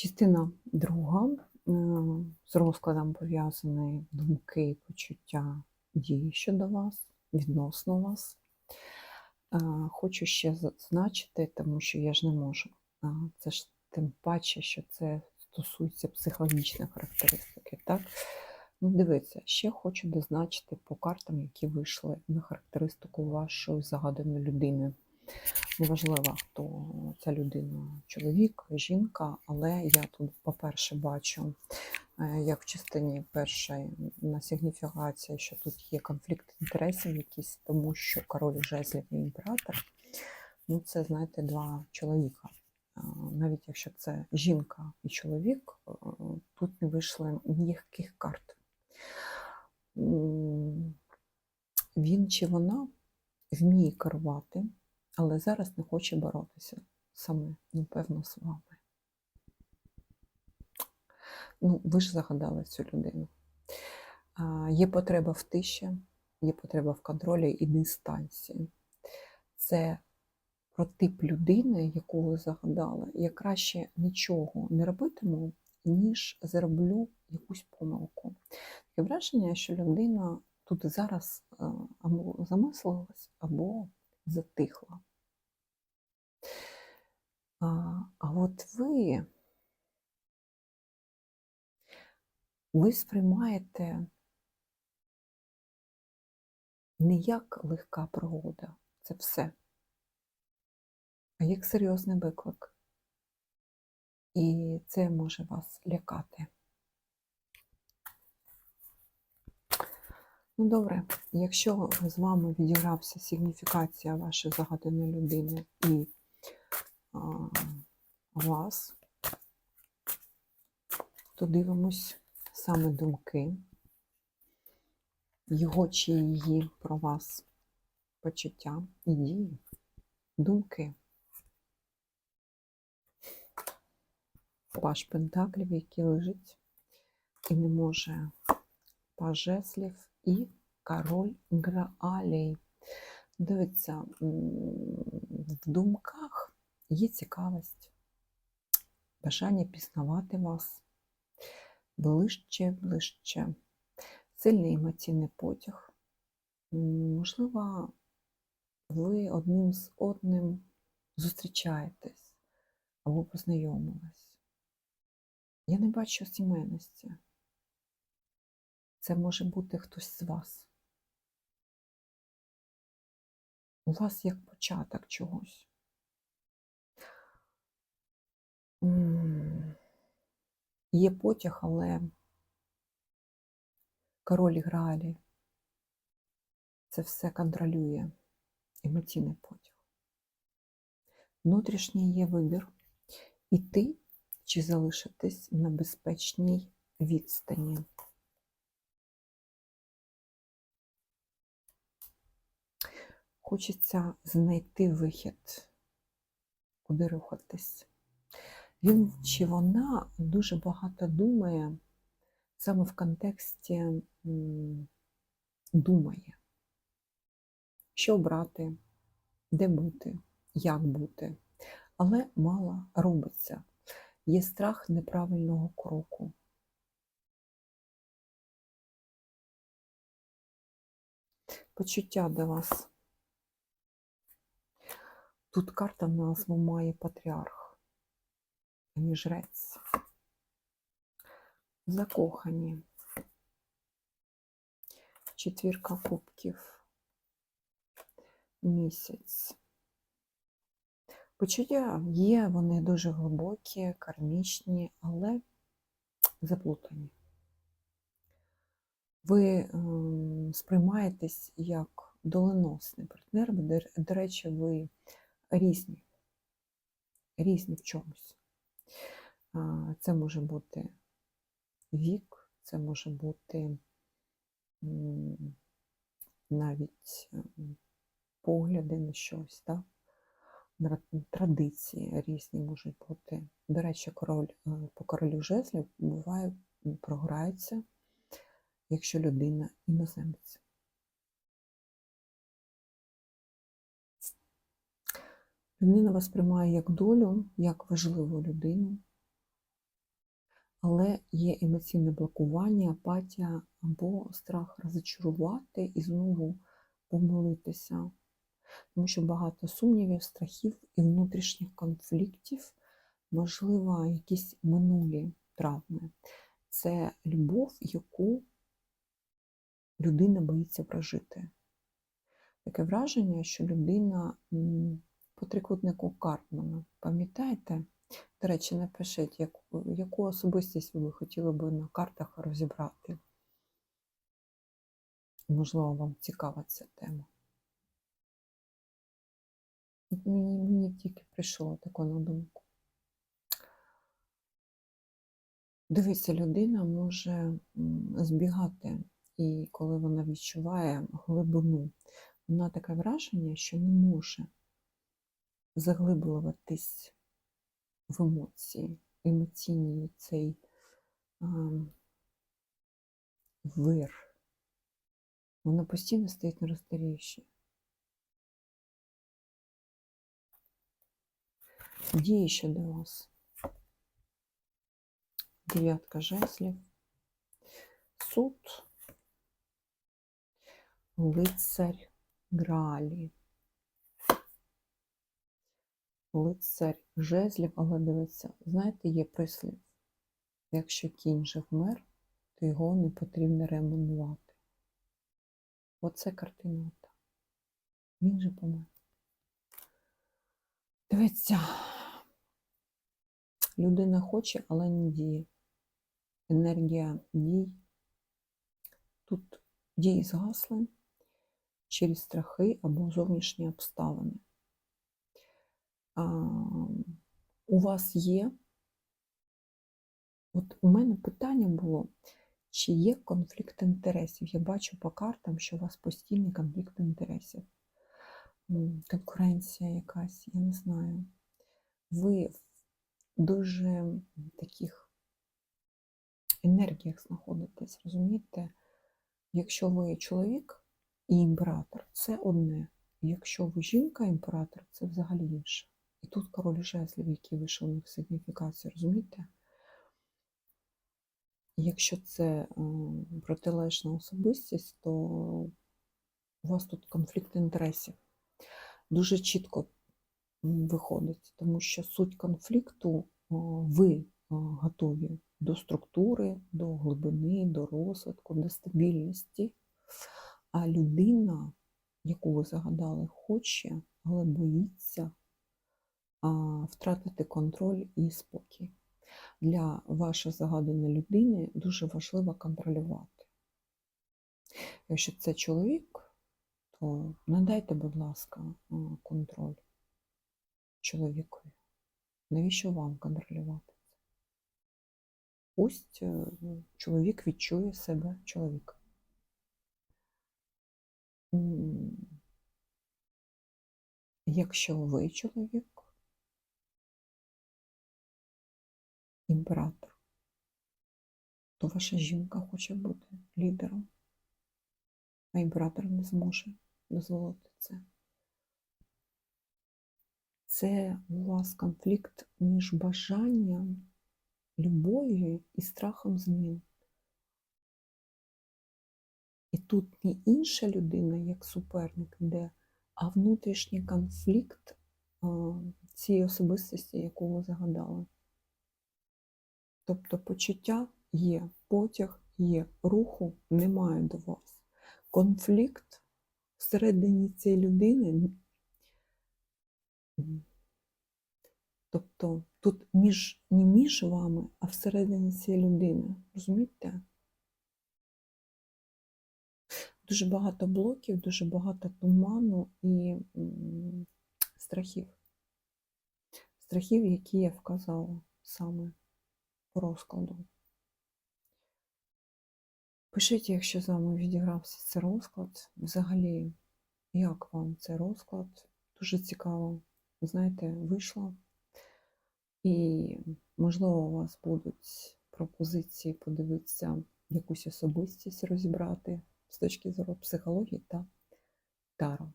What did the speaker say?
Частина друга е, з розкладом пов'язані думки, почуття, дії щодо вас, відносно вас. Е, Хочу ще зазначити, тому що я ж не можу. Це ж тим паче, що це стосується психологічної характеристики. Так? Ну, дивіться, ще хочу дозначити по картам, які вийшли на характеристику вашої загаданої людини. Неважливо, хто ця людина, чоловік, жінка, але я тут, по-перше, бачу, е, як в частині першої на сигніфікації, що тут є конфлікт інтересів якийсь, тому що король жезлів і імператор, ну це, знаєте, два чоловіка. Е, Навіть якщо це жінка і чоловік, е, тут не вийшли ніяких карт. Він чи вона вміє керувати, але зараз не хоче боротися саме, напевно, з вами. Ну, ви ж загадали цю людину. А, Є потреба в тиші, є потреба в контролі і дистанції. Це про тип людини, яку ви загадали. Я краще нічого не робитиму, ніж зроблю якусь помилку. Таке враження, що людина тут зараз або замислилась, або затихла. А, от ви, ви сприймаєте не як легка пригода, це все, а як серйозний виклик. І це може вас лякати. Ну, добре, якщо з вами відігрався сигніфікація вашої загаданої людини і вас, то дивимось саме думки, його чи її про вас почуття і дії, думки. Паш Пентаклів, який лежить і не може паж жезлів і король Граалей. Дивіться, в думках є цікавість, бажання пізнавати вас ближче, ближче, сильний емоційний потяг. Можливо, ви одним з одним зустрічаєтесь або познайомились. Я не бачу сімейності. Це може бути хтось з вас. У вас як початок чогось. Є потяг, але король Граалі це все контролює емоційний потяг. Внутрішній є вибір іти чи залишитись на безпечній відстані. Хочеться знайти вихід, куди рухатись. Він чи вона дуже багато думає саме в контексті думає, що брати, де бути, як бути, але мало робиться. Є страх неправильного кроку. Почуття до вас. Тут карта назву має патріарх, не жрець. Закохані. Четвірка кубків. Місяць. Почуття є, вони дуже глибокі, кармічні, але заплутані. Ви ем, сприймаєтесь як доленосний партнер, до речі, ви різні, різні в чомусь. Це може бути вік, це може бути навіть ем, погляди на щось, так? Традиції різні можуть бути. До речі, король е, по королю жезлів буває програється, якщо людина іноземець. Людина вас приймає як долю, як важливу людину. але є емоційне блокування, апатія або страх розчарувати і знову помилитися. Тому що багато сумнівів, страхів і внутрішніх конфліктів, можливо, якісь минулі травми. Це любов, яку людина боїться прожити. Таке враження, що людина по трикутнику Карпмана. Пам'ятаєте? До речі, напишіть, яку, яку особистість ви хотіли би на картах розібрати. Можливо, вам цікава ця тема. Мені, мені тільки прийшло таке на думку. Дивіться, людина може збігати, і коли вона відчуває глибину, вона таке враження, що не може заглиблюватись в емоції, емоційний цей а, вир. Вона постійно стоїть на роздоріжжі. Дії щодо вас. Дев'ятка жезлів, суд, лицарь Гралі. Лицарь жезлів, але дивиться, знаєте, є прислів. Якщо кінь же вмер, то його не потрібно ремонувати. Оце картина. ота. Він же помер. Дивіться, людина хоче, але не діє. Енергія дій. Тут дії згасли через страхи або зовнішні обставини. У вас є, от у мене питання було, чи є конфлікт інтересів? Я бачу по картам, що у вас постійний конфлікт інтересів. Конкуренція якась, я не знаю. Ви в дуже таких енергіях знаходитесь, розумієте? Якщо ви чоловік і імператор, це одне. Якщо ви жінка імператор, це взагалі інше. І тут король жезлів, який вийшов на сигніфікацію, розумієте? Якщо це протилежна особистість, то у вас тут конфлікт інтересів дуже чітко виходить, тому що суть конфлікту ви готові до структури, до глибини, до розвитку, до стабільності. А людина, яку ви загадали, хоче, але боїться втратити контроль і спокій. Для вашої загаданої людини дуже важливо контролювати. Якщо це чоловік, то надайте, будь ласка, контроль чоловікові. Навіщо вам контролювати це? Пусть е, чоловік відчує себе чоловіком. Якщо ви чоловік, імператор, то ваша жінка хоче бути лідером, а імператор не зможе дозволити це. Це у вас конфлікт між бажанням, любов'ю і страхом змін. І тут не інша людина, як суперник йде, а внутрішній конфлікт цієї особистості, яку ви загадали. Тобто почуття є, потяг є, руху немає до вас. Конфлікт всередині цієї людини. Тобто тут між, не між вами, а всередині цієї людини. Розумієте? Дуже багато блоків, дуже багато туману і страхів. Страхів, які я вказала саме по розкладу. Пишіть, якщо з вами відігрався цей розклад. Взагалі, як вам цей розклад? Дуже цікаво. Знаєте, вийшло. І, можливо, у вас будуть пропозиції подивитися якусь особистість розібрати з точки зору психології та таро.